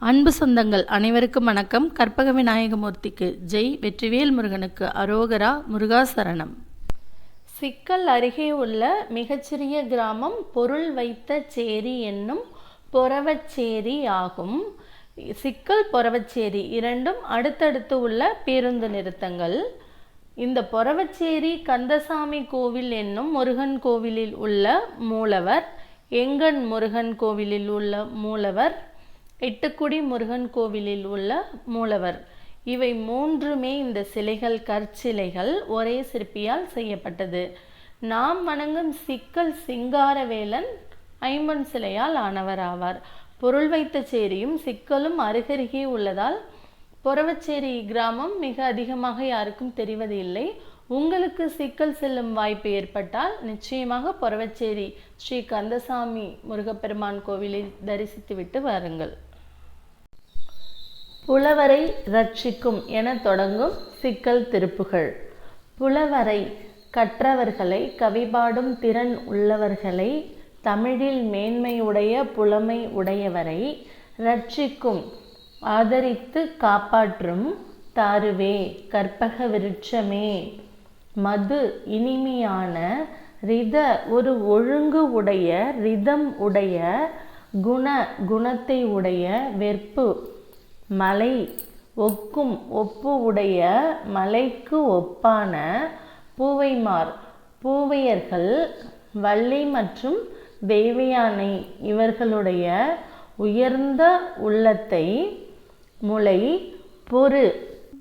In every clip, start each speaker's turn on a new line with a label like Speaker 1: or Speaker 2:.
Speaker 1: அன்பு சொந்தங்கள் அனைவருக்கும் வணக்கம். கற்பக விநாயகமூர்த்திக்கு ஜெய். வெற்றிவேல் முருகனுக்கு அரோகரா முருகாசரணம். சிக்கல் அருகே உள்ள மிகச்சிறிய கிராமம் பொருள் வைத்த சேரி என்னும் பொறவச்சேரி ஆகும். சிக்கல் பொறவச்சேரி இரண்டும் அடுத்தடுத்து உள்ள பேருந்து நிறுத்தங்கள். இந்த பொறவச்சேரி கந்தசாமி கோவில் என்னும் முருகன் கோவிலில் உள்ள மூலவர் எங்கன் முருகன் கோவிலில் உள்ள மூலவர் எட்டுக்குடி முருகன் கோவிலில் உள்ள மூலவர். இவை மூன்றுமே இந்த சிலைகள் கற்சிலைகள் ஒரே சிற்பியால் செய்யப்பட்டது. நாம் வணங்கும் சிக்கல் சிங்காரவேலன் ஐம்பன் சிலையால் ஆனவர் ஆவார். பொருள் வைத்த சேரியும் சிக்கலும் அருகருகே உள்ளதால் பொறவச்சேரி கிராமம் மிக அதிகமாக யாருக்கும் தெரிவது இல்லை. உங்களுக்கு சிக்கல் செல்லும் வாய்ப்பு ஏற்பட்டால் நிச்சயமாக பொறவச்சேரி ஸ்ரீ கந்தசாமி முருகப்பெருமான் கோவிலை தரிசித்துவிட்டு வாருங்கள். புலவரை ரட்சிக்கும் என தொடங்கும் சிக்கல் திருப்புகள். புலவரை கற்றவர்களை கவிபாடும் திறன் உள்ளவர்களை தமிழில் மேன்மையுடைய புலமை உடையவரை ரட்சிக்கும் ஆதரித்து காப்பாற்றும் தாருவே கற்பக விருட்சமே. மது இனிமையான ரித ஒரு ஒழுங்கு உடைய ரிதம் உடைய குண குணத்தை உடைய வெற்பு மலை ஒக்கும் ஒப்பு உடைய மலைக்கு ஒப்பான பூவைமார். பூவையர்கள் வள்ளி மற்றும் தேவயானை இவர்களுடைய உயர்ந்த உள்ளத்தை முளை பொறு.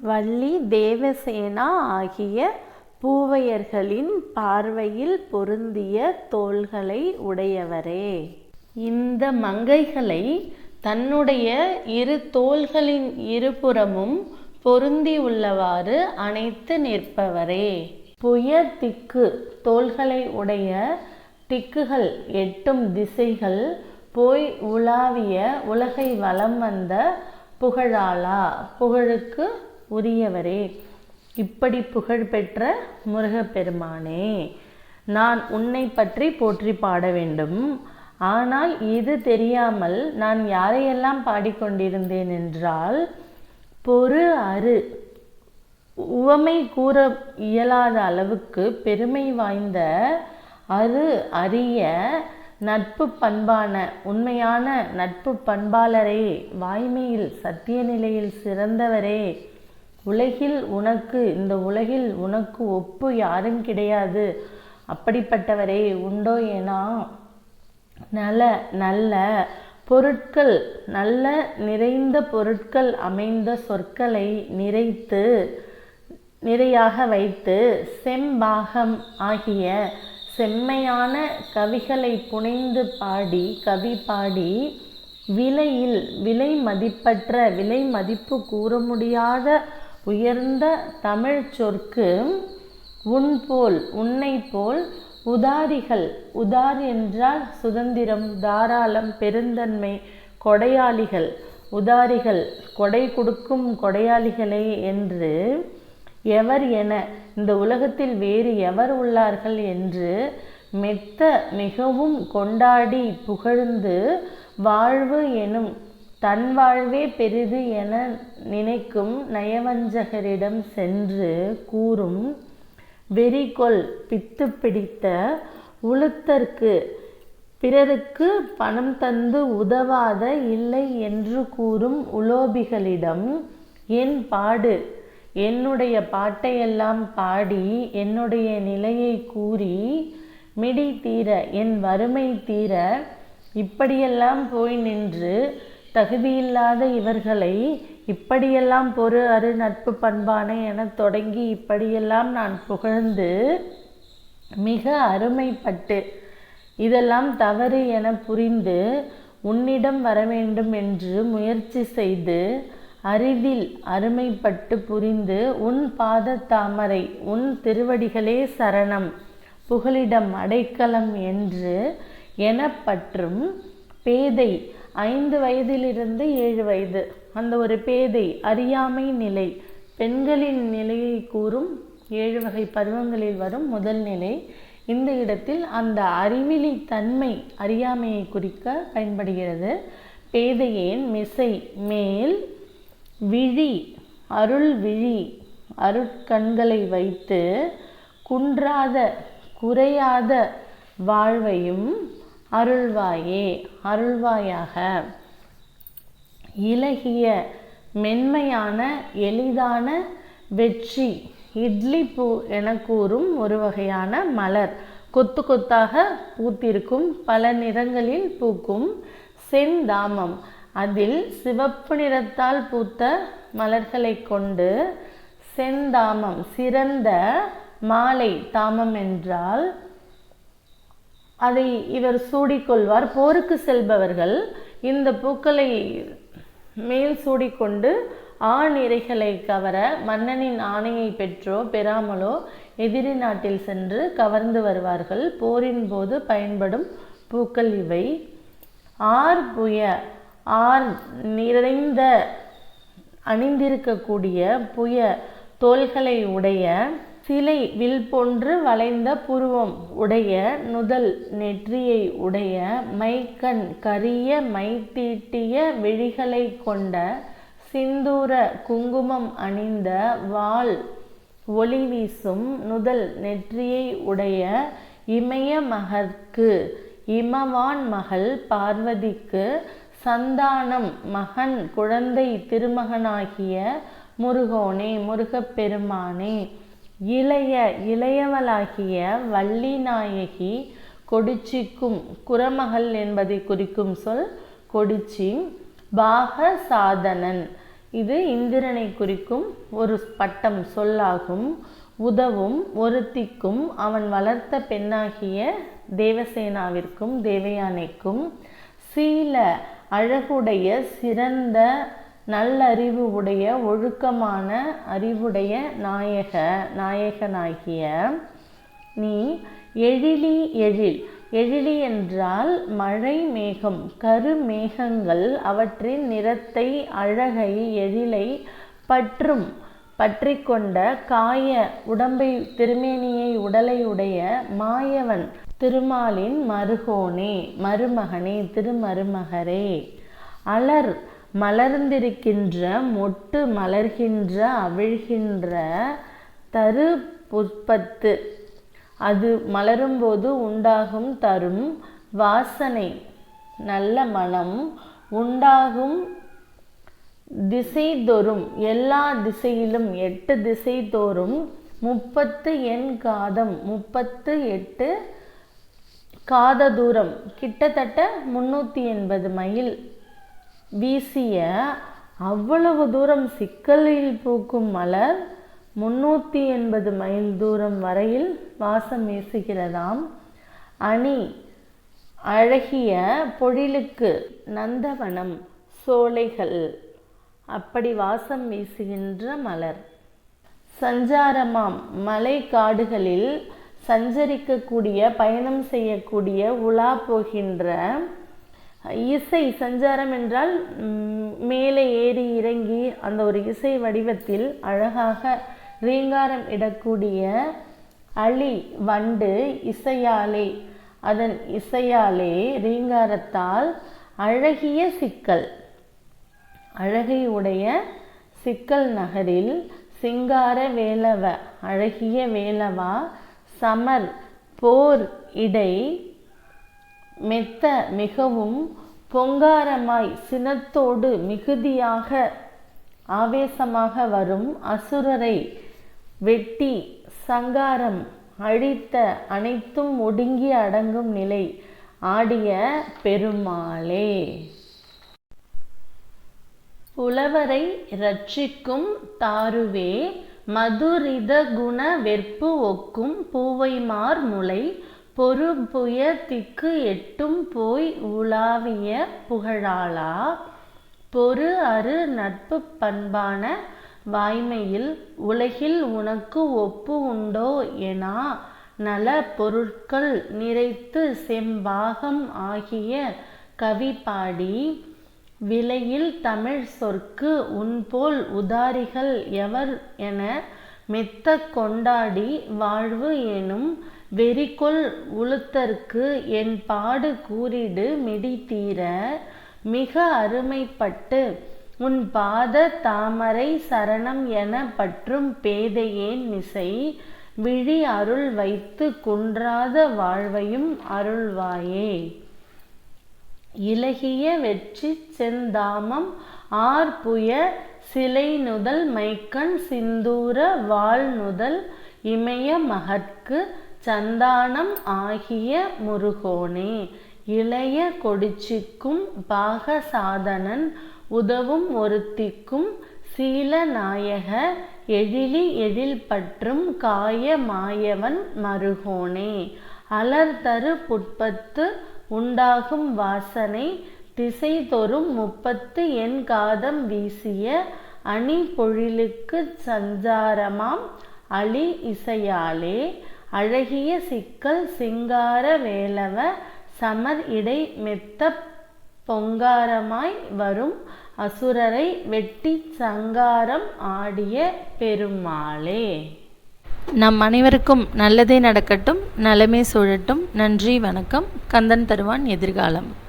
Speaker 1: வள்ளி தேவசேனா ஆகிய பூவையர்களின் பார்வையில் பொருந்திய தோள்களை உடையவரே. இந்த மங்கைகளை தன்னுடைய இரு தோள்களின் இருபுறமும் பொருந்தி உள்ளவாறு அணைத்து நிற்பவரே. புய திக்கு தோள்களை உடைய திக்குகள் எட்டும் திசைகள் போய் உலாவிய உலகை வலம் வந்த புகழாளா புகழுக்கு உரியவரே. இப்படி புகழ் பெற்ற முருகப்பெருமானே நான் உன்னை பற்றி போற்றி பாட வேண்டும். ஆனால் இது தெரியாமல் நான் யாரையெல்லாம் பாடிக்கொண்டிருந்தேன் என்றால் பொறு அரு உவமை கூற இயலாத அளவுக்கு பெருமை வாய்ந்த அரு அரிய நட்பு பண்பான உண்மையான நட்பு பண்பாளரே வாய்மையில் சத்திய நிலையில் சிறந்தவரே. உலகில் உனக்கு இந்த உலகில் உனக்கு ஒப்பு யாரும் கிடையாது. அப்படிப்பட்டவரே உண்டோ ஏனா? நல நல்ல பொருட்கள் நல்ல நிறைந்த பொருட்கள் அமைந்த சொற்களை நிறைத்து நிறையாக வைத்து செம்பாகம் ஆகிய செம்மையான கவிகளை புனைந்து பாடி கவி பாடி விலையில் விலை மதிப்பற்ற விலை மதிப்பு கூற முடியாத உயர்ந்த தமிழ் சொற்கு உன் போல் உன்னை போல் உதாரிகள் உதார் என்றால் சுதந்திரம் தாராளம் பெருந்தன்மை கொடையாளிகள். உதாரிகள் கொடை கொடுக்கும் கொடையாளிகளே என்று எவர் என இந்த உலகத்தில் வேறு எவர் உள்ளார்கள் என்று மெத்த மிகவும் கொண்டாடி புகழ்ந்து வாழ்வு எனும் தன் வாழ்வே பெரிது என நினைக்கும் நயவஞ்சகரிடம் சென்று கூறும் வெறிகொள் பித்து பிடித்த உளுத்தற்கு பிறருக்கு பணம் தந்து உதவாத இல்லை என்று கூறும் உலோபிகளிடம் என் பாடு என்னுடைய பாட்டையெல்லாம் பாடி என்னுடைய நிலையை கூறி மிடி தீர என் வறுமை தீர இப்படியெல்லாம் போய் நின்று தகுதியில்லாத இவர்களை இப்படியெல்லாம் பொறு அரு நட்பு பண்பான என தொடங்கி இப்படியெல்லாம் நான் புகழ்ந்து மிக அருமைப்பட்டு இதெல்லாம் தவறு என புரிந்து உன்னிடம் வர வேண்டும் என்று முயற்சி செய்து அரிதில் அருமைப்பட்டு புரிந்து உன் பாத தாமரை உன் திருவடிகளே சரணம் புகலிடம் அடைக்கலம் என்று எனப்பற்றும் பேதை ஐந்து வயதிலிருந்து ஏழு வயது. அந்த ஒரு பேதை அறியாமை நிலை. பெண்களின் நிலையை கூறும் ஏழு வகை பருவங்களில் வரும் முதல் நிலை. இந்த இடத்தில் அந்த அறிவிலி தன்மை அறியாமையை குறிக்க பயன்படுகிறது. பேதையேன் மிசை மேல் விழி அருள் விழி அருட்கண்களை வைத்து குன்றாத குறையாத வாழ்வையும் அருள்வாயே அருள்வாயாக. இலகிய மென்மையான எளிதான வெற்றி. இட்லி பூ என கூறும் ஒரு வகையான மலர். கொத்து கொத்தாக பூத்திருக்கும் பல நிறங்களில் பூக்கும் செந்தாமம். அதில் சிவப்பு நிறத்தால் பூத்த மலர்களை கொண்டு செந்தாமம் சிறந்த மாலை தாமம் என்றால் அதை இவர் சூடிக்கொள்வார். போருக்கு செல்பவர்கள் இந்த பூக்களை மேல் சூடிக்கொண்டு ஆண் இறைகளை கவர மன்னனின் ஆணையை பெற்றோ பெறாமலோ எதிரி நாட்டில் சென்று கவர்ந்து வருவார்கள். போரின் போது பயன்படும் பூக்கள் இவை. ஆர் புய ஆர் நிறைந்த அணிந்திருக்கக்கூடிய புய தோள்களை உடைய சிலை வில் போன்று வளைந்த புருவம் உடைய நுதல் நெற்றியை உடைய மைக்கண் கரிய மைத்தீட்டிய விழிகளை கொண்ட சிந்தூர குங்குமம் அணிந்த வாள் ஒளி வீசும் நுதல் நெற்றியை உடைய இமய மகற்கு இமவான் மகள் பார்வதிக்கு சந்தானம் மகன் குழந்தை திருமகனாகிய முருகோனே முருகப்பெருமானே இளைய இளையவளாகிய வள்ளி நாயகி கொடிச்சிக்கும் குரமகள் என்பதை குறிக்கும் சொல் கொடிச்சி பாக சாதனன் இது இந்திரனை குறிக்கும் ஒரு பட்டம் சொல்லாகும். உதவும் ஒருத்திக்கும் அவன் வளர்த்த பெண்ணாகிய தேவசேனாவிற்கும் தேவயானைக்கும் சீல அழகுடைய சிறந்த நல்லறிவு உடைய ஒழுக்கமான அறிவுடைய நாயக நாயகனாகிய நீ எழிலி எழில். எழிலி என்றால் மழை மேகம் கருமேகங்கள் அவற்றின் நிறத்தை அழகை எழிலை பற்றும் பற்றி கொண்ட காய உடம்பை திருமேனியை உடலை உடைய மாயவன் திருமாலின் மருகோனே மருமகனே திருமருமகரே. அலர் மலர்ந்திருக்கின்ற மொட்டு மலர்கின்ற அவிழ்கின்ற தரு புஷ்பத்து அது மலரும்போது உண்டாகும் தரும் வாசனை. நல்ல மனம் உண்டாகும் திசைதோறும் எல்லா திசையிலும் எட்டு திசை தோறும் முப்பத்து எண் காதம் முப்பத்து எட்டு காத தூரம் கிட்டத்தட்ட முன்னூற்றி எண்பது மைல். வீசிய அவ்வளவு தூரம் சிக்கலில் பூக்கும் மலர் முன்னூற்றி எண்பது மைல் தூரம் வரையில் வாசம் வீசுகிறதாம். அணி அழகிய பொழிலுக்கு நந்தவனம் சோலைகள். அப்படி வாசம் வீசுகின்ற மலர். சஞ்சாரமாம். மலை காடுகளில் சஞ்சரிக்கக்கூடிய பயணம் செய்யக்கூடிய உலா போகின்ற இசை சஞ்சாரம் என்றால் மேலே ஏறி இறங்கி அந்த ஒரு இசை வடிவத்தில் அழகாக ரீங்காரம் இடக்கூடிய அழி வண்டு இசையாலே அதன் இசையாலே ரீங்காரத்தால் அழகிய சிக்கல். அழகை உடைய சிக்கல் நகரில் சிங்கார வேலவ அழகிய வேலவா சமர் போர் இடை மெத்த மிகவும் பொங்காரமாய் சினத்தோடு மிகுதியாக ஆவேசமாக வரும் அசுரரை வெட்டி சங்காரம் அழித்த அனைத்தும் ஒடுங்கி அடங்கும் நிலை ஆடிய பெருமாளே. புலவரை ரட்சிக்கும் தாருவே மதுரித குண வெற்பு ஒக்கும் பூவைமார் முளை பொறுபுய திக்கு எட்டும் போய் உலாவிய புகழாளா? பொறு அரு நட்பு பண்பான வாய்மையில் உலகில் உனக்கு ஒப்பு உண்டோ எனா? நல பொருட்கள் நிறைத்து செம்பாகம் ஆகிய கவி பாடி விலையில் தமிழ் சொற்கு உன்போல் உதாரிகள் எவர் என மெத்த கொண்டாடி வாழ்வு எனும் வெறிகொள் உளுத்தற்கு என் பாடு கூறிடு மிடி தீர மிக அருமைப்பட்டு. உன் பாத தாமரை சரணம் என பற்றும் பேதையேன் மிசை. விழி அருள் வைத்து குன்றாத வாழ்வையும் அருள்வாயே. இலகிய வெற்றி செந்தாமம் ஆர்புய சிலை நுதல் மைக்கண் சிந்தூர வாழ்நுதல் இமய மகற்கு சந்தானம் ஆகிய முருகோனே இளைய கொடிச்சிக்கும் பாக சாதனன் உதவும் ஒருத்திக்கும் சீலநாயக எழிலி எழில் பற்றும் காய மாயவன் மருகோனே. அலர்தரு புட்பத்து உண்டாகும் வாசனை திசை தொறும் முப்பத்து என் காதம் வீசிய அணி பொழிலுக்கு சஞ்சாரமாம் அலி இசையாலே. அழகிய சிக்கல் சிங்கார வேலவ சமர் இடை மெத்த பொங்காரமாய் வரும் அசுரரை வெட்டி சங்காரம் ஆடிய பெருமாளே. நம் அனைவருக்கும் நல்லதே நடக்கட்டும் நலமே சூழட்டும். நன்றி வணக்கம். கந்தன் தருவான் எதிர்காலம்.